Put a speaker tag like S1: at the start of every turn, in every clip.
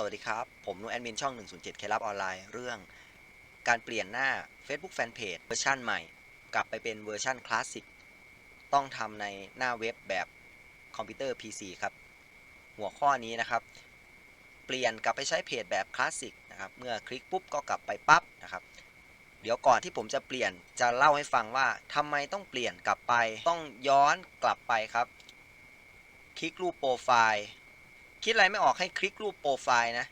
S1: สวัสดีครับ ผมนุแอดมินช่อง 107เคลับออนไลน์เรื่องการเปลี่ยนหน้า Facebook Fanpage เวอร์ชันใหม่ กลับไปเป็นเวอร์ชันคลาสสิกต้องทำในหน้าเว็บแบบคอมพิวเตอร์ PC ครับ หัวข้อนี้นะครับ เปลี่ยนกลับไปใช้เพจแบบคลาสสิกนะครับเมื่อคลิกปุ๊บก็กลับไปปั๊บนะครับ เดี๋ยวก่อนที่ผมจะเปลี่ยนจะเล่าให้ฟังว่าทำไมต้องเปลี่ยนกลับไป ต้องย้อนกลับไปครับ คลิกรูปโปรไฟล์ คิดอะไรไม่ออกให้คลิกรูปโปรไฟล์นะ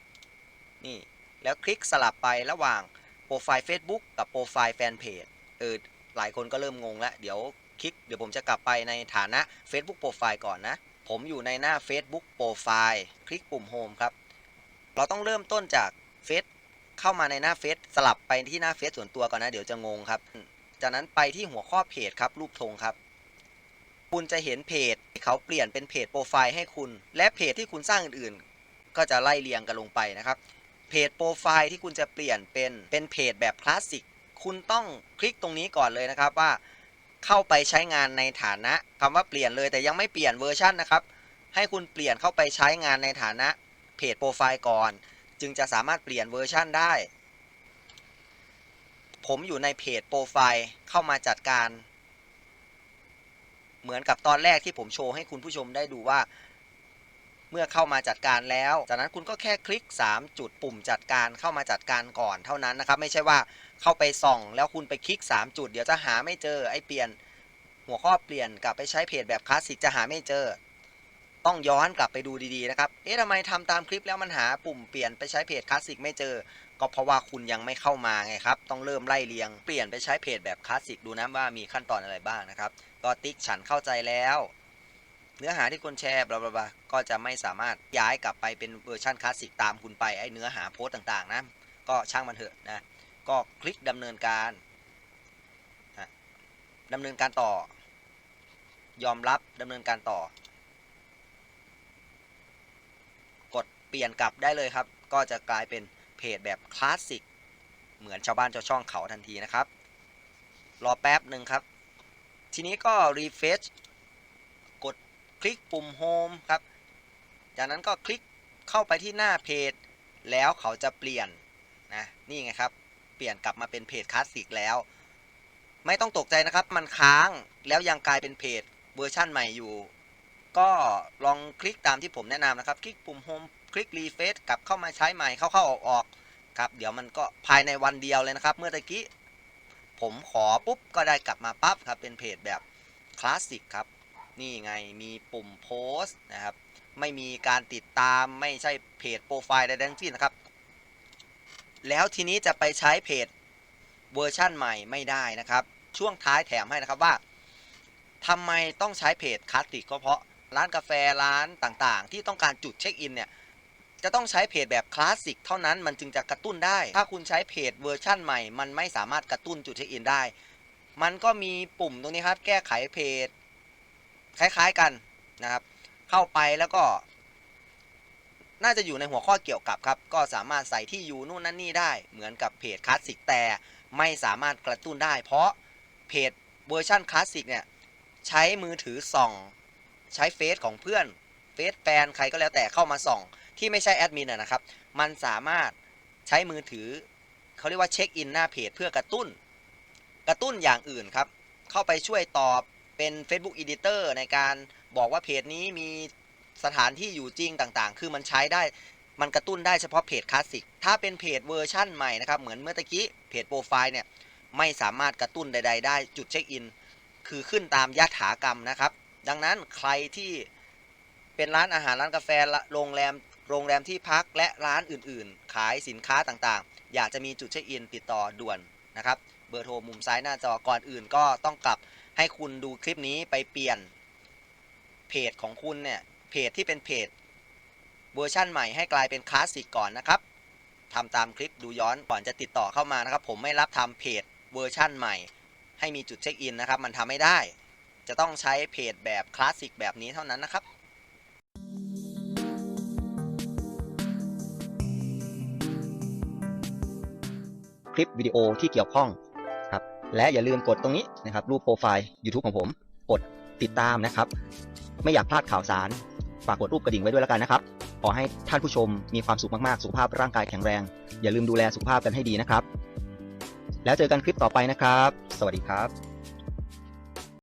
S1: นี่ แล้วคลิกสลับไประหว่างโปรไฟล์ Facebook กับโปรไฟล์แฟนเพจ เออ หลายคนก็เริ่มงงแล้ว เดี๋ยวคลิก เดี๋ยวผมจะกลับไปในฐานะ Facebook โปรไฟล์ก่อนนะ ผมอยู่ในหน้า Facebook โปรไฟล์ คลิกปุ่ม Home ครับ เราต้องเริ่มต้นจากเฟซเข้ามาในหน้าเฟซสลับไปที่หน้าเฟซส่วนตัวก่อนนะ เดี๋ยวจะงงครับ จากนั้นไปที่หัวข้อเพจครับ รูปธงครับ คุณจะเห็นเพจที่เขาเปลี่ยนเป็นเพจโปรไฟล์ให้คุณ และเพจที่คุณสร้างอื่นๆ ก็จะไล่เรียงกันลงไปนะครับเพจโปรไฟล์ที่คุณจะเปลี่ยนเป็นเป็นเพจแบบคลาสสิกคุณต้องคลิกตรงนี้ก่อนเลยนะครับว่า เข้าไปใช้งานในฐานะคำว่าเปลี่ยนเลยแต่ยังไม่เปลี่ยนเวอร์ชันนะครับ ให้คุณเปลี่ยนเข้าไปใช้งานในฐานะเพจโปรไฟล์ก่อน จึงจะสามารถเปลี่ยนเวอร์ชันได้ ผมอยู่ในเพจโปรไฟล์เข้ามาจัดการ เหมือนกับตอนแรกที่ผมโชว์ให้คุณผู้ชมได้ดูว่า เมื่อเข้ามาจัดการแล้ว จากนั้นคุณก็แค่คลิก 3 จุดปุ่มจัดการเข้ามาจัดการก่อนเท่านั้นนะครับไม่ใช่ว่าเข้าไปส่อง แล้วคุณไปคลิก 3 จุด เดี๋ยวจะหาไม่เจอไอ้เปลี่ยน หัวข้อเปลี่ยนกลับไปใช้เพจแบบคลาสสิกจะหาไม่เจอ ต้องย้อนกลับไปดูดีๆนะครับ เอ๊ะทำไมทำตามคลิปแล้วมันหาปุ่มเปลี่ยนไปใช้เพจคลาสสิกไม่เจอ ก็เพราะว่าคุณยังไม่เข้ามาไงครับ ต้องเริ่มไล่เรียง เปลี่ยนไปใช้เพจแบบคลาสสิกดูนะว่ามีขั้นตอนอะไรบ้างนะครับ ก็ติ๊กฉันเข้าใจแล้ว เนื้อหาที่คุณแชร์บลาบลาก็จะไม่สามารถย้ายกลับไปเป็นเวอร์ชันคลาสสิกตามคุณไปไอ้เนื้อหาโพสต์ต่างๆนะ ก็ช่างมันเถอะนะ ก็คลิกดำเนินการฮะดำเนินการต่อ ยอมรับดำเนินการต่อ กด เปลี่ยนกลับได้เลยครับ ก็จะกลายเป็นเพจแบบคลาสสิกเหมือนชาวบ้านชาวช่องเขาทันทีนะครับ รอแป๊บหนึ่งครับ ทีนี้ก็รีเฟชกดคลิกปุ่ม Home ครับ จากนั้นก็คลิกเข้าไปที่หน้าเพจ แล้วเขาจะเปลี่ยนนะนี่ไงครับ เปลี่ยนกลับมาเป็นเพจคลาสสิกแล้ว ไม่ต้องตกใจนะครับ มันค้างแล้วยังกลายเป็นเพจเวอร์ชั่นใหม่อยู่ ก็ลองคลิกตามที่ผมแนะนำนะครับ คลิกปุ่ม Home คลิกรีเฟซกลับเข้ามาใช้ใหม่เข้าเข้าออกออกครับ เดี๋ยวมันก็ภายในวันเดียวเลยนะครับ เมื่อตะกี้ผมขอปุ๊บก็ได้กลับมาปั๊บครับ เป็นเพจแบบคลาสสิกครับ นี่ไงมีปุ่มโพสต์นะครับ ไม่มีการติดตามไม่ใช่เพจโปรไฟล์ใดทั้งสิ้นนะครับ แล้วทีนี้จะไปใช้เพจเวอร์ชั่นใหม่ไม่ได้นะครับ ช่วงท้ายแถมให้นะครับว่าทำไมต้องใช้เพจคลาสสิกก็เพราะ ร้านกาแฟร้านต่างๆ ที่ต้องการจุดเช็คอินเนี่ยจะต้องใช้เพจแบบคลาสสิกเท่านั้นมันจึงจะกระตุ้นได้ ถ้าคุณใช้เพจเวอร์ชั่นใหม่ มันไม่สามารถกระตุ้นจุดเช็คอินได้ มันก็มีปุ่มตรงนี้ครับ แก้ไขเพจ คล้ายๆกันนะครับ เข้าไปแล้วก็ น่าจะอยู่ในหัวข้อเกี่ยวกับครับ ก็สามารถใส่ที่อยู่นู่นนั่นนี่ได้ เหมือนกับเพจคลาสสิกแต่ไม่สามารถกระตุ้นได้ เพราะเพจเวอร์ชันคลาสสิกเนี่ยใช้มือถือส่อง ใช้เฟซของเพื่อนเฟซแฟนใครก็แล้วแต่เข้ามาส่อง ที่ไม่ใช่แอดมินนะครับ มันสามารถใช้มือถือเขาเรียกว่าเช็คอินหน้าเพจเพื่อกระตุ้น กระตุ้นอย่างอื่นครับ เข้าไปช่วยตอบเป็น Facebook Editor ในการบอกว่าเพจนี้มีสถานที่อยู่จริงต่างๆ คือมันใช้ได้มันกระตุ้นได้เฉพาะเพจคลาสสิก ถ้าเป็นเพจเวอร์ชั่นใหม่นะครับ เหมือนเมื่อกี้เพจโปรไฟล์เนี่ย ไม่สามารถกระตุ้นใด ๆ ได้ จุดเช็คอิน คือขึ้นตามยถากรรมนะครับ ดังนั้นใครที่เป็นร้านอาหารร้านกาแฟโรงแรมโรงแรมที่พักและร้านอื่นๆ ขายสินค้าต่างๆ อยากจะมีจุดเช็คอินติดต่อด่วนนะครับเบอร์โทรมุมซ้ายหน้าจอก่อนอื่นก็ต้องกลับให้คุณดูคลิปนี้ไปเปลี่ยนเพจของคุณเนี่ยเพจที่เป็นเพจเวอร์ชั่นใหม่ให้กลายเป็นคลาสสิกก่อนนะครับทำตามคลิปดูย้อนก่อนจะติดต่อเข้ามานะครับ ผมไม่รับทำเพจเวอร์ชั่นใหม่ ให้มีจุดเช็คอินนะครับ มันทำไม่ได้ จะต้องใช้เพจแบบคลาสสิกแบบนี้เท่านั้นนะครับคลิปวิดีโอที่เกี่ยวข้องครับและอย่าลืมกดตรงนี้นะครับรูปโปรไฟล์ YouTube ของผม กดติดตามนะครับ ไม่อยากพลาดข่าวสาร ฝากกดรูปกระดิ่งไว้ด้วยแล้วกันนะครับ
S2: ขอให้ท่านผู้ชมมีความสุขมากๆ สุขภาพร่างกายแข็งแรง อย่าลืมดูแลสุขภาพกันให้ดีนะครับ แล้วเจอกันคลิปต่อไปนะครับ สวัสดีครับ